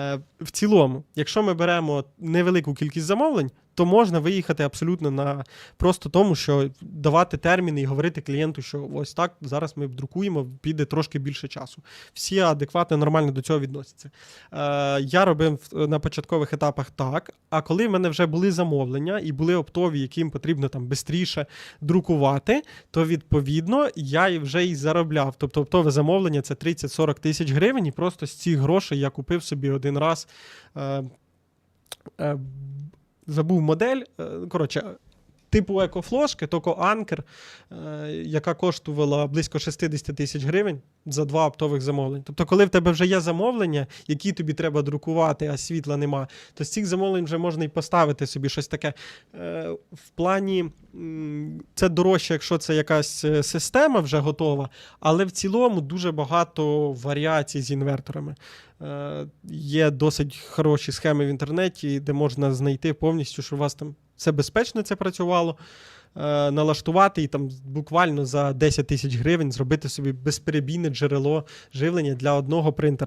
Е, В цілому, якщо ми беремо невелику кількість замовлень, то можна виїхати абсолютно на просто тому, що давати терміни і говорити клієнту, що ось так зараз ми друкуємо, піде трошки більше часу. Всі адекватно, нормально до цього відносяться. Е, я робив на початкових етапах так. А коли в мене вже були замовлення і були оптові, яким потрібно там швидше друкувати, то відповідно я вже і заробляв. Тобто оптове замовлення це 30-40 тисяч гривень, і просто з цих грошей я купив собі один раз. Е, е, забув модель. е, Коротше, типу екофлошки, тільки анкер, е, яка коштувала близько 60 тисяч гривень за два оптових замовлення. Тобто, коли в тебе вже є замовлення, які тобі треба друкувати, а світла нема, то з цих замовлень вже можна і поставити собі щось таке. Е, В плані це дорожче, якщо це якась е, система вже готова, але в цілому дуже багато варіацій з інверторами. Е, Є досить хороші схеми в інтернеті, де можна знайти повністю, що у вас там все безпечно це працювало. е, Налаштувати і там буквально за 10 тисяч гривень зробити собі безперебійне джерело живлення для одного принтера.